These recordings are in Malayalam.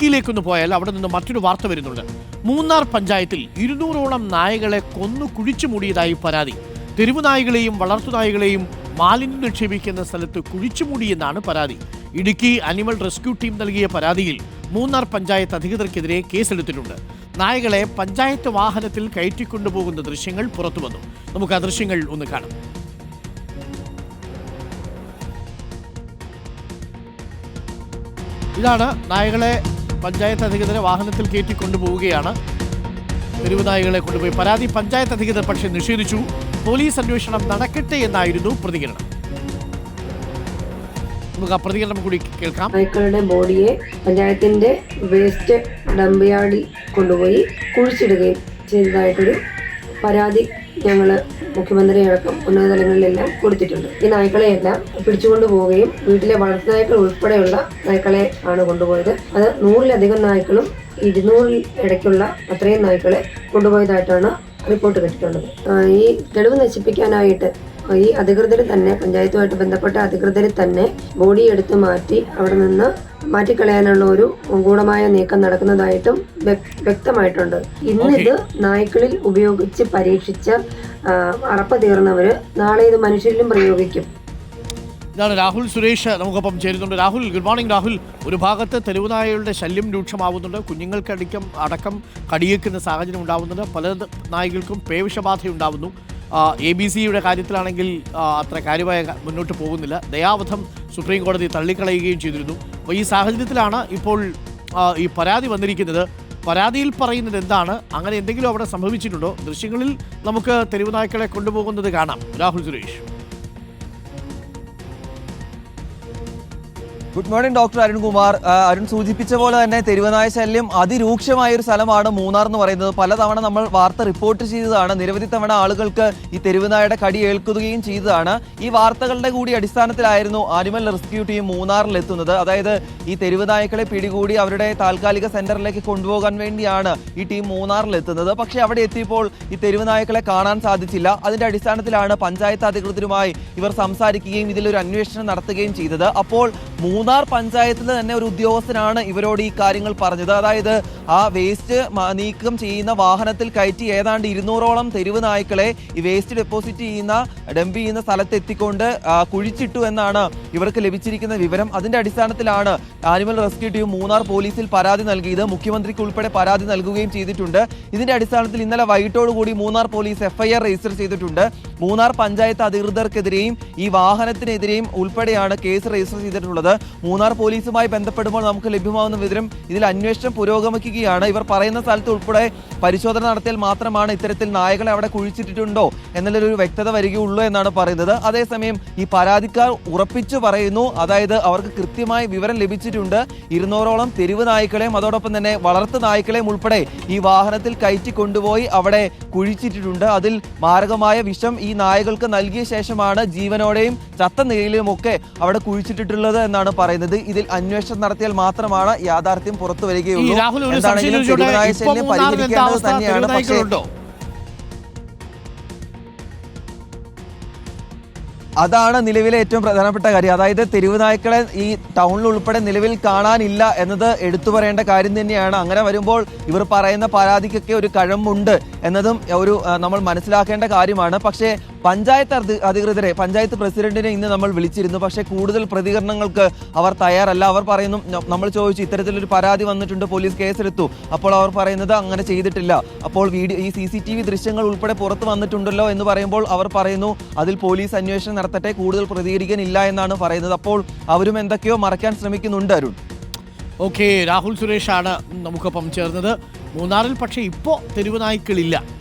ഇടുക്കിയിലേക്കൊന്ന് പോയാൽ അവിടെ നിന്ന് മറ്റൊരു വാർത്ത വരുന്നുണ്ട്. മൂന്നാർ പഞ്ചായത്തിൽ ഇരുന്നൂറോളം നായകളെ കൊന്നു കുഴിച്ചു മൂടിയതായി പരാതി. തെരുവു നായകളെയും വളർത്തുനായകളെയും മാലിന്യം നിക്ഷേപിക്കുന്ന സ്ഥലത്ത് കുഴിച്ചുമൂടിയെന്നാണ് പരാതി. ഇടുക്കി അനിമൽ റെസ്ക്യൂ ടീം നൽകിയ പരാതിയിൽ മൂന്നാർ പഞ്ചായത്ത് അധികൃതർക്കെതിരെ കേസെടുത്തിട്ടുണ്ട്. നായകളെ പഞ്ചായത്ത് വാഹനത്തിൽ കയറ്റിക്കൊണ്ടുപോകുന്ന ദൃശ്യങ്ങൾ പുറത്തു വന്നു നമുക്ക് ആ ദൃശ്യങ്ങൾ ഒന്ന് കാണാം. ഇതാണ് നായകളെ പഞ്ചായത്ത് അധികൃതരെ വാഹനത്തിൽ കയറ്റി കൊണ്ടുപോവുകയാണ്. തെരുവ് നായകളെ കൊണ്ടുപോയി പരാതി പഞ്ചായത്ത് അധികൃതർ പക്ഷേ നിഷേധിച്ചു. പോലീസ് അന്വേഷണം നടക്കട്ടെ എന്നായിരുന്നു പ്രതികരണം. നമുക്ക് ആ പ്രതികരണം കൂടി കേൾക്കാം. നായ്ക്കളുടെ ബോഡിയെ പഞ്ചായത്തിന്റെ വേസ്റ്റ് ഡംപ് കൊണ്ടുപോയി കുഴിച്ചിടുകയും ചെയ്തതായിട്ടൊരു പരാതി ഞങ്ങൾ മുഖ്യമന്ത്രി അടക്കം ഉന്നത തലങ്ങളിലെല്ലാം കൊടുത്തിട്ടുണ്ട്. ഈ നായ്ക്കളെയെല്ലാം പിടിച്ചുകൊണ്ട് പോവുകയും വീട്ടിലെ വളർത്തുനായ്ക്കൾ ഉൾപ്പെടെയുള്ള നായ്ക്കളെ ആണ് കൊണ്ടുപോയത്. അത് നൂറിലധികം നായ്ക്കളും ഇരുന്നൂറിൽ ഇടയ്ക്കുള്ള അത്രയും നായ്ക്കളെ കൊണ്ടുപോയതായിട്ടാണ് റിപ്പോർട്ട് കിട്ടിയിട്ടുള്ളത്. ഈ തെളിവ് നശിപ്പിക്കാനായിട്ട് ഈ അധികൃതർ തന്നെ പഞ്ചായത്തുമായിട്ട് ബന്ധപ്പെട്ട അധികൃതർ തന്നെ ബോഡി എടുത്ത് മാറ്റി അവിടെ നിന്ന് മാറ്റിക്കളയാനുള്ള ഒരു ഗൂഢമായ നീക്കം നടക്കുന്നതായിട്ടും വ്യക്- വ്യക്തമായിട്ടുണ്ട്. ഇന്നിത് നായ്ക്കളിൽ ഉപയോഗിച്ച് പരീക്ഷിച്ച അറപ്പ് തീർന്നവര് നാളെ ഇത് മനുഷ്യരിലും പ്രയോഗിക്കും. ഇതാണ് രാഹുൽ സുരേഷ് നമുക്കൊപ്പം ചേരുന്നുണ്ട്. Rahul good morning Rahul. ഒരു ഭാഗത്ത് തെരുവുനായകളുടെ ശല്യം രൂക്ഷമാവുന്നുണ്ട്. കുഞ്ഞുങ്ങൾക്കടിക്കം അടക്കം കടിയേക്കുന്ന സാഹചര്യം ഉണ്ടാവുന്നുണ്ട്. പല നായകൾക്കും പേവിഷബാധ ഉണ്ടാവുന്നു എ ബി സിയുടെ കാര്യത്തിലാണെങ്കിൽ അത്ര കാര്യമായ മുന്നോട്ട് പോകുന്നില്ല. ദയാവധം സുപ്രീം കോടതി തള്ളിക്കളയുകയും ചെയ്തിരുന്നു. അപ്പോൾ ഈ സാഹചര്യത്തിലാണ് ഇപ്പോൾ ഈ പരാതി വന്നിരിക്കുന്നത്. പരാതിയിൽ പറയുന്നത് എന്താണ്? അങ്ങനെ എന്തെങ്കിലും അവിടെ സംഭവിച്ചിട്ടുണ്ടോ? ദൃശ്യങ്ങളിൽ നമുക്ക് തെരുവുനായ്ക്കളെ കൊണ്ടുപോകുന്നത് കാണാം. Rahul Suresh. Good morning doctor Arunkumar Arun സൂചിപ്പിച്ച പോലെ തന്നെ തെരുവനായ ശല്യം അതിരൂക്ഷമായ ഒരു സ്ഥലമാണ് മൂന്നാർ എന്ന് പറയുന്നത്. പലതവണ നമ്മൾ വാർത്ത റിപ്പോർട്ട് ചെയ്തതാണ്. നിരവധി തവണ ആളുകൾക്ക് ഈ തെരുവനായുടെ കടി ഏൽക്കുകയും ചെയ്തതാണ്. ഈ വാർത്തകളുടെ കൂടി അടിസ്ഥാനത്തിലായിരുന്നു ആനിമൽ റെസ്ക്യൂ ടീം മൂന്നാറിൽ എത്തുന്നത്. അതായത് ഈ തെരുവനായകളെ പിടികൂടി അവരുടെ താൽക്കാലിക സെന്ററിലേക്ക് കൊണ്ടുപോകാൻ വേണ്ടിയാണ് ഈ ടീം മൂന്നാറിൽ എത്തുന്നത്. പക്ഷേ അവിടെ എത്തിയപ്പോൾ ഈ തെരുവനായകളെ കാണാൻ സാധിച്ചില്ല. അതിന്റെ അടിസ്ഥാനത്തിലാണ് പഞ്ചായത്ത് അധികൃതരുമായി ഇവർ സംസാരിക്കുകയും ഇതിലൊരു അന്വേഷണം നടത്തുകയും ചെയ്തത്. അപ്പോൾ മൂന്നാർ പഞ്ചായത്തിൽ തന്നെ ഒരു ഉദ്യോഗസ്ഥനാണ് ഇവരോട് ഈ കാര്യങ്ങൾ പറഞ്ഞത്. അതായത് ആ വേസ്റ്റ് നീക്കം ചെയ്യുന്ന വാഹനത്തിൽ കയറ്റി ഏതാണ്ട് ഇരുന്നൂറോളം തെരുവ് നായ്ക്കളെ ഈ വേസ്റ്റ് ഡെപ്പോസിറ്റ് ചെയ്യുന്ന ഡംപ് ചെയ്യുന്ന സ്ഥലത്ത് എത്തിക്കൊണ്ട് കുഴിച്ചിട്ടു എന്നാണ് ഇവർക്ക് ലഭിച്ചിരിക്കുന്ന വിവരം. അതിന്റെ അടിസ്ഥാനത്തിലാണ് ആനിമൽ റെസ്ക്യൂ ടീം മൂന്നാർ പോലീസിൽ പരാതി നൽകിയത്. മുഖ്യമന്ത്രിക്ക് ഉൾപ്പെടെ പരാതി നൽകുകയും ചെയ്തിട്ടുണ്ട്. ഇതിന്റെ അടിസ്ഥാനത്തിൽ ഇന്നലെ വൈകിട്ടോടുകൂടി മൂന്നാർ പോലീസ് എഫ്ഐആർ രജിസ്റ്റർ ചെയ്തിട്ടുണ്ട്. മൂന്നാർ പഞ്ചായത്ത് അധികൃതർക്കെതിരെയും ഈ വാഹനത്തിനെതിരെയും ഉൾപ്പെടെയാണ് കേസ് രജിസ്റ്റർ ചെയ്തിട്ടുള്ളത്. മൂന്നാർ പോലീസുമായി ബന്ധപ്പെടുമ്പോൾ നമുക്ക് ലഭ്യമാവുന്ന വിവരം ഇതിൽ അന്വേഷണം പുരോഗമിക്കുകയാണ്. ഇവർ പറയുന്ന സ്ഥലത്ത് ഉൾപ്പെടെ പരിശോധന നടത്തിയാൽ മാത്രമാണ് ഇത്തരത്തിൽ നായകളെ അവിടെ കുഴിച്ചിട്ടിട്ടുണ്ടോ എന്നുള്ളൊരു വ്യക്തത വരികയുള്ളൂ എന്നാണ് പറയുന്നത്. അതേസമയം ഈ പരാതിക്കാർ ഉറപ്പിച്ചു പറയുന്നു. അതായത് അവർക്ക് കൃത്യമായ വിവരം ലഭിച്ചിട്ടുണ്ട്. ഇരുന്നൂറോളം തെരുവ് നായ്ക്കളെയും അതോടൊപ്പം തന്നെ വളർത്തു നായ്ക്കളെയും ഉൾപ്പെടെ ഈ വാഹനത്തിൽ കയറ്റി കൊണ്ടുപോയി അവിടെ കുഴിച്ചിട്ടിട്ടുണ്ട്. അതിൽ മാരകമായ വിഷം ഈ നായകൾക്ക് നൽകിയ ശേഷമാണ് ജീവനോടെയും ചത്ത നിലയിലുമൊക്കെ അവിടെ കുഴിച്ചിട്ടിട്ടുള്ളത് എന്നാണ് പറയുന്നത് ഇതിൽ അന്വേഷണം നടത്തിയാൽ മാത്രമാണ് യാഥാർത്ഥ്യം പുറത്തു വരികയുള്ളൂ. എന്താണെങ്കിലും ശല്യം പരിഹരിക്കേണ്ടത് തന്നെയാണ്. പക്ഷേ അതാണ് നിലവിലെ ഏറ്റവും പ്രധാനപ്പെട്ട കാര്യം. അതായത് തെരുവ് നായ്ക്കളെ ഈ ടൗണിൽ ഉൾപ്പെടെ നിലവിൽ കാണാനില്ല എന്നത് എടുത്തു പറയേണ്ട കാര്യം തന്നെയാണ്. അങ്ങനെ വരുമ്പോൾ ഇവർ പറയുന്ന പരാതിക്കൊക്കെ ഒരു കഴമ്പുണ്ട് എന്നതും ഒരു നമ്മൾ മനസ്സിലാക്കേണ്ട കാര്യമാണ്. പക്ഷേ പഞ്ചായത്ത് അധി- അധികൃതരെ പഞ്ചായത്ത് പ്രസിഡന്റിനെ ഇന്ന് നമ്മൾ വിളിച്ചിരുന്നു. പക്ഷേ കൂടുതൽ പ്രതികരണങ്ങൾക്ക് അവർ തയ്യാറല്ല. അവർ പറയുന്നു നമ്മൾ ചോദിച്ചു ഇത്തരത്തിലൊരു പരാതി വന്നിട്ടുണ്ട് പോലീസ് കേസെടുത്തു. അപ്പോൾ അവർ പറയുന്നത് അങ്ങനെ ചെയ്തിട്ടില്ല. അപ്പോൾ വീഡിയോ ഈ സി സി ടി വി ദൃശ്യങ്ങൾ ഉൾപ്പെടെ പുറത്ത് വന്നിട്ടുണ്ടല്ലോ എന്ന് പറയുമ്പോൾ അവർ പറയുന്നു അതിൽ പോലീസ് അന്വേഷണം നടത്തട്ടെ കൂടുതൽ പ്രതികരിക്കാനില്ല എന്നാണ് പറയുന്നത്. അപ്പോൾ അവരും എന്തൊക്കെയോ മറയ്ക്കാൻ ശ്രമിക്കുന്നുണ്ട് അരുൺ. ഓക്കെ രാഹുൽ സുരേഷാണ് നമുക്കൊപ്പം ചേർന്നത്. മൂന്നാറിൽ പക്ഷേ ഇപ്പോൾ തെരുവുനായ്ക്കളില്ല ആ,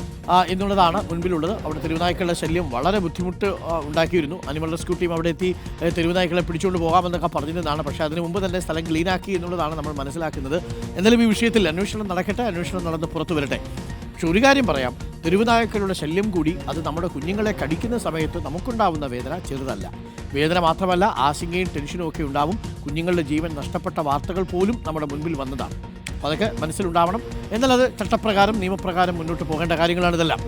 എന്നുള്ളതാണ് മുൻപിലുള്ളത്. അവിടെ തെരുവുനായ്ക്കളുടെ ശല്യം വളരെ ബുദ്ധിമുട്ട് ഉണ്ടാക്കിയിരുന്നു. അനിമൽ റെസ്ക്യൂ ടീം അവിടെ എത്തി തെരുവുനായ്ക്കളെ പിടിച്ചുകൊണ്ട് പോകാമെന്നൊക്കെ പറഞ്ഞിരുന്നതാണ്. പക്ഷേ അതിനു മുമ്പ് തന്നെ സ്ഥലം ക്ലീനാക്കി എന്നുള്ളതാണ് നമ്മൾ മനസ്സിലാക്കുന്നത്. എന്നാലും ഈ വിഷയത്തിൽ അന്വേഷണം നടക്കട്ടെ അന്വേഷണം നടന്ന് പുറത്തു വരട്ടെ. പക്ഷെ ഒരു കാര്യം പറയാം. തെരുവുനായ്ക്കളുടെ ശല്യം കൂടി അത് നമ്മുടെ കുഞ്ഞുങ്ങളെ കടിക്കുന്ന സമയത്ത് നമുക്കുണ്ടാവുന്ന വേദന ചെറുതല്ല. വേദന മാത്രമല്ല ആശങ്കയും ടെൻഷനും ഒക്കെ ഉണ്ടാവും. കുഞ്ഞുങ്ങളുടെ ജീവൻ നഷ്ടപ്പെട്ട വാർത്തകൾ പോലും നമ്മുടെ മുൻപിൽ വന്നതാണ്. അതൊക്കെ മനസ്സിലുണ്ടാവണം. എന്നാൽ അത് ചട്ടപ്രകാരം നിയമപ്രകാരം മുന്നോട്ട് പോകേണ്ട കാര്യങ്ങളാണ് ഇതെല്ലാം.